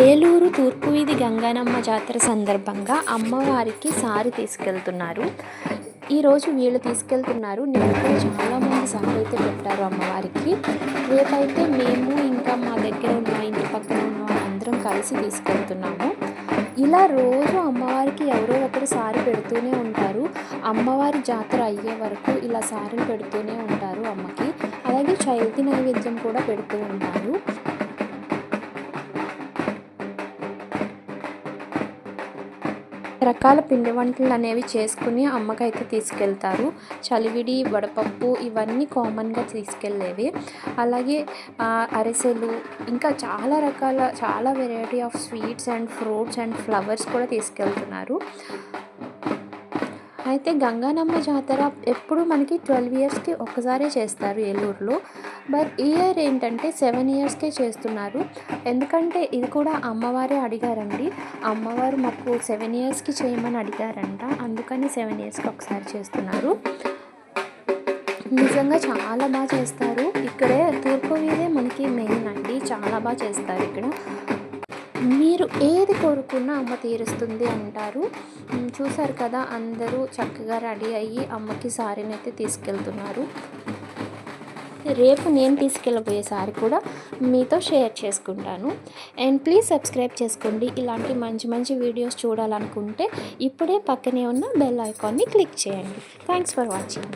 ఏలూరు తూర్పు వీధి గంగానమ్మ జాతర సందర్భంగా అమ్మవారికి సారి తీసుకెళ్తున్నారు. ఈరోజు వీళ్ళు తీసుకెళ్తున్నారు. నేను కూడా చాలామంది సారి అయితే పెట్టారు అమ్మవారికి. రేపైతే మేము ఇంకా మా దగ్గర ఉన్న ఇంటి పక్కన ఉన్న అందరం కలిసి తీసుకెళ్తున్నాము. ఇలా రోజు అమ్మవారికి ఎవరో ఒకరు సారి పెడుతూనే ఉంటారు. అమ్మవారి జాతర అయ్యే వరకు ఇలా సారీలు పెడుతూనే ఉంటారు అమ్మకి. అలాగే చైతి నైవేద్యం కూడా పెడుతూ ఉంటారు. రకాల పిండి వంటలు అనేవి చేసుకుని అమ్మకైతే తీసుకెళ్తారు. చలివిడి వడపప్పు ఇవన్నీ కామన్గా తీసుకెళ్ళేవి అలాగే అరిసెలు ఇంకా చాలా రకాల చాలా variety of sweets and fruits and flowers కూడా తీసుకెళ్తున్నారు. అయితే గంగానమ్మ జాతర ఎప్పుడు మనకి ట్వెల్వ్ ఇయర్స్కి ఒక్కసారే చేస్తారు ఏలూరులో. బట్ ఈ ఇయర్ ఏంటంటే సెవెన్ ఇయర్స్కే చేస్తున్నారు. ఎందుకంటే ఇది కూడా అమ్మవారే అడిగారండి. అమ్మవారు మాకు సెవెన్ ఇయర్స్కి చేయమని అడిగారంట. అందుకని సెవెన్ ఇయర్స్కి ఒకసారి చేస్తున్నారు. నిజంగా చాలా బాగా చేస్తారు. ఇక్కడే తూర్పు వీధే మనకి మెయిన్ అండి. చాలా బాగా చేస్తారు ఇక్కడ. మీరు ఏది కోరుకున్నా అమ్మ తీరుస్తుంది అంటారు. చూసారు కదా అందరూ చక్కగా రెడీ అయ్యి అమ్మకి సారీని అయితే తీసుకెళ్తున్నారు. రేపు నేను తీసుకెళ్ళబోయే సారీ కూడా మీతో షేర్ చేసుకుంటాను. అండ్ ప్లీజ్ సబ్స్క్రైబ్ చేసుకోండి. ఇలాంటి మంచి మంచి వీడియోస్ చూడాలనుకుంటే ఇప్పుడే పక్కనే ఉన్న బెల్ ఐకాన్ని క్లిక్ చేయండి. Thanks for watching.